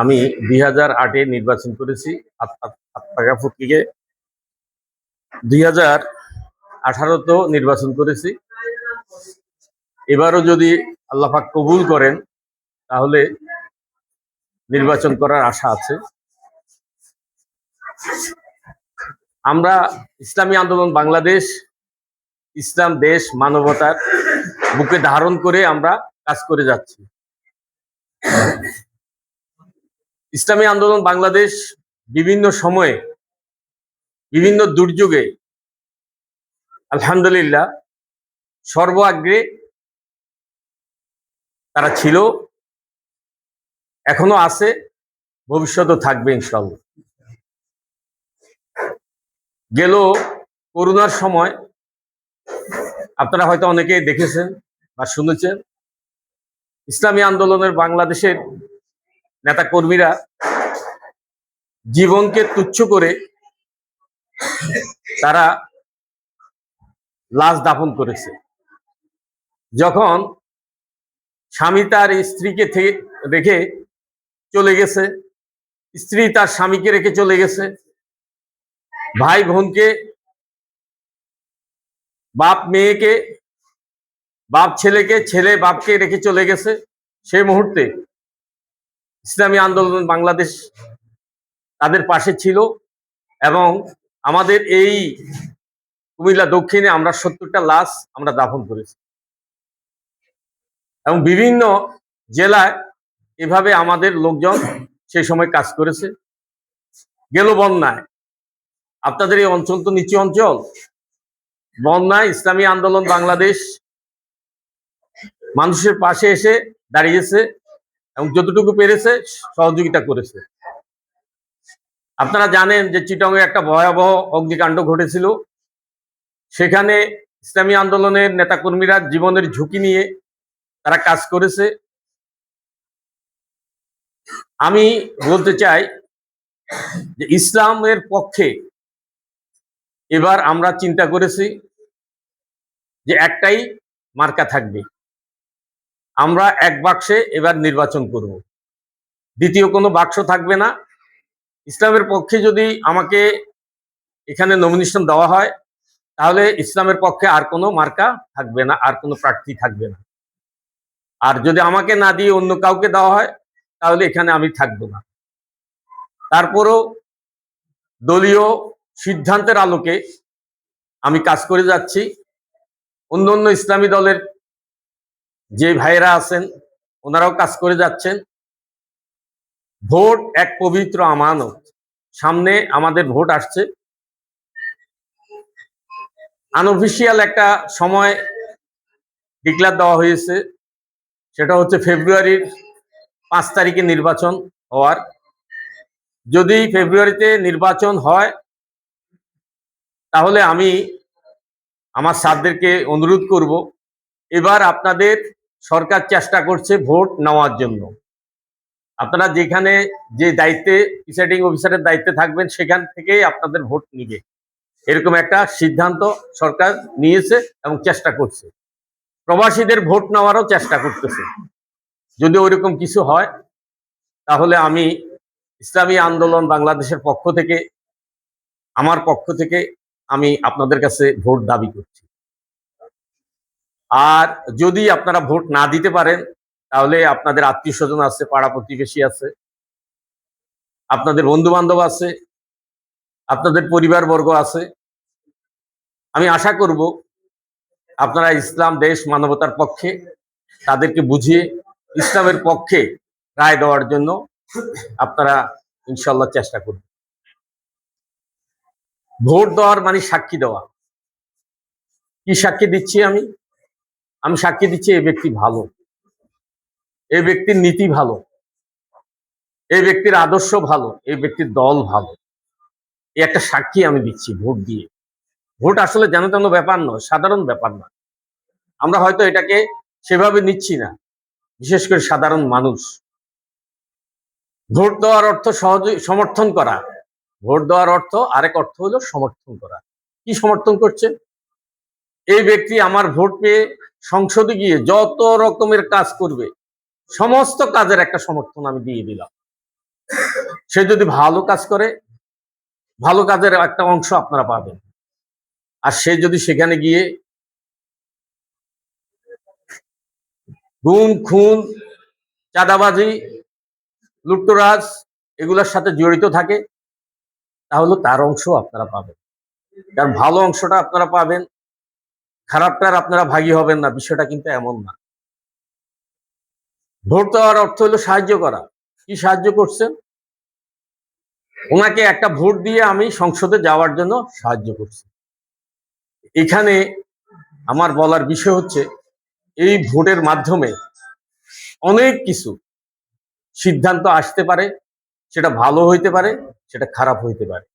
আমি দুই হাজার আটে নির্বাচন করেছি আত্মাকা ফুটকিকে দুই হাজার আঠারোতেও নির্বাচন করেছি। এবারও যদি আল্লাহাক কবুল করেন, তাহলে নির্বাচন করার আশা আছে। আমরা ইসলামী আন্দোলন বাংলাদেশ, ইসলাম দেশ মানবতার বুকে ধারণ করে আমরা কাজ করে যাচ্ছি। ইসলামী আন্দোলন বাংলাদেশ বিভিন্ন সময়ে, বিভিন্ন দুর্যোগে, আলহামদুলিল্লাহ, সর্বাগ্রে তারা ছিল, এখনও আছে, ভবিষ্যতেও থাকবে ইনশাল্লাহ গেল করোনার সময়, আপনারা হয়তো অনেকেই দেখেছেন বা শুনেছেন, ইসলামী আন্দোলনের বাংলাদেশের নেতা কর্মীরা জীবনকে তুচ্ছ করে তারা লাশ দাফন করেছে। যখন স্বামী তার স্ত্রীকে রেখে চলে গেছে, স্ত্রী তার স্বামীকে রেখে চলে গেছে, ভাই বোনকে, বাপ মেয়েকে, বাপ ছেলেকে, ছেলে বাপকে রেখে চলে গেছে, সেই মুহূর্তে ইসলামী আন্দোলন বাংলাদেশ তাদের পাশে ছিল এবং আমাদের এই কুমিল্লা দক্ষিণে আমরা সত্তরটা লাশ আমরা দাফন করেছি। এবং বিভিন্ন জেলায় এভাবে আমাদের লোকজন সেই সময় কাজ করেছে। গেল বন্যায়। আপনাদের এই অঞ্চল তো নিচু অঞ্চল। বন্যায় ইসলামী আন্দোলন বাংলাদেশ মানুষের পাশে এসে দাঁড়িয়েছে। এবং যতটুকু পেরেছে, সহযোগিতা করেছে। আপনারা জানেন যে চিটংয়ে একটা ভয়াবহ অগ্নিকাণ্ড ঘটেছিল। সেখানে ইসলামী আন্দোলনের নেতাকর্মীরা জীবনের ঝুঁকি নিয়ে তারা কাজ করেছে। আমি বলতে চাই যে ইসলামের পক্ষে এবার আমরা চিন্তা করেছি যে একটাই মার্কা থাকবে। আমরা এক বাক্সে এবার নির্বাচন করব। দ্বিতীয় কোনো বাক্স থাকবে না। ইসলামের পক্ষে যদি আমাকে এখানে নমিনেশন দেওয়া হয়, তাহলে ইসলামের পক্ষে আর কোনো মার্কা থাকবে না, আর কোনো প্রার্থী থাকবে না। আর যদি আমাকে না দিয়ে অন্য কাউকে দেওয়া হয়, তাহলে এখানে আমি থাকব না। তারপরও দলীয় সিদ্ধান্তের আলোকে আমি কাজ করে যাচ্ছি। অন্য অন্য ইসলামী দলের যে ভাইয়েরা আছেন, ওনারাও কাজ করে যাচ্ছেন। ভোট এক পবিত্র আমানত। সামনে আমাদের ভোট আসছে। আনঅফিসিয়াল একটা সময় ডিক্লার দেওয়া হয়েছে। সেটা হচ্ছে ফেব্রুয়ারির পাঁচ তারিখে নির্বাচন হওয়ার। যদি ফেব্রুয়ারিতে নির্বাচন হয়, তাহলে আমি আমার সাথদেরকে অনুরোধ করব, এবার আপনাদের সরকার চেষ্টা করছে ভোট নেওয়ার জন্য। আপনারা যেখানে যে দায়িত্বে প্রিসাইডিং অফিসারের দায়িত্বে থাকবেন, সেখান থেকেই আপনাদের ভোট নিবে। এরকম একটা সিদ্ধান্ত সরকার নিয়েছে এবং চেষ্টা করছে। প্রবাসীদের ভোট নেওয়ারও চেষ্টা করতেছে। যদি ওইরকম কিছু হয়, তাহলে আমি ইসলামী আন্দোলন বাংলাদেশের পক্ষ থেকে, আমার পক্ষ থেকে আমি আপনাদের কাছে ভোট দাবি করছি। আর যদি আপনারা ভোট না দিতে পারেন, তাহলে আপনাদের আত্মীয় স্বজন আছে, পাড়া প্রতিবেশী আছে, আপনাদের বন্ধু বান্ধব আছে, আপনাদের পরিবারবর্গ আছে। আমি আশা করব আপনারা ইসলাম, দেশ, মানবতার পক্ষে তাদেরকে বুঝিয়ে ইসলামের পক্ষে রায় দেওয়ার জন্য আপনারা ইনশাল্লাহ চেষ্টা করবেন। ভোট দেওয়ার মানে সাক্ষী দেওয়া। কি সাক্ষী দিচ্ছি আমি? আমি সাক্ষী দিচ্ছি, এই ব্যক্তি ভালো। এই ব্যক্তির নীতি ভালো। এই ব্যক্তির আদর্শ ভালো। এই ব্যক্তির দল ভালো। এই একটা সাক্ষী আমি দিচ্ছি ভোট দিয়ে। ভোট আসলে যেন তেন ব্যাপার নয়, সাধারণ ব্যাপার না আমরা হয়তো এটাকে সেভাবে নিচ্ছি না, বিশেষ করে সাধারণ মানুষ। ভোট দেওয়ার অর্থ সহজে সমর্থন করা। ভোট দেওয়ার অর্থ আরেক অর্থ হলো সমর্থন করা। কি সমর্থন করছে? এই ব্যক্তি আমার ভোট পেয়ে সংসদে গিয়ে যত রকমের কাজ করবে, সমস্ত কাজের একটা সমর্থন আমি দিয়ে দিলাম। সে যদি ভালো কাজ করে, ভালো কাজের একটা অংশ আপনারা পাবেন। আর সে যদি সেখানে গিয়ে গুম, খুন, চাঁদাবাজি লুট্টরাজ এগুলোর সাথে জড়িত থাকে, তাহলে তার অংশ আপনারা পাবেন। কারণ ভালো অংশটা আপনারা পাবেন খারাপটার আপনারা ভাগী হবেন না, বিষয়টা কিন্তু এমন না। ভোট দেওয়ার অর্থ হলো সাহায্য করা। কি সাহায্য করছেন? ওনাকে একটা ভোট দিয়ে আমি সংসদে যাওয়ার জন্য সাহায্য করছি। এখানে আমার বলার বিষয় হচ্ছে, এই ভোটের মাধ্যমে অনেক কিছু সিদ্ধান্ত আসতে পারে, সেটা ভালো হইতে পারে, সেটা খারাপ হইতে পারে।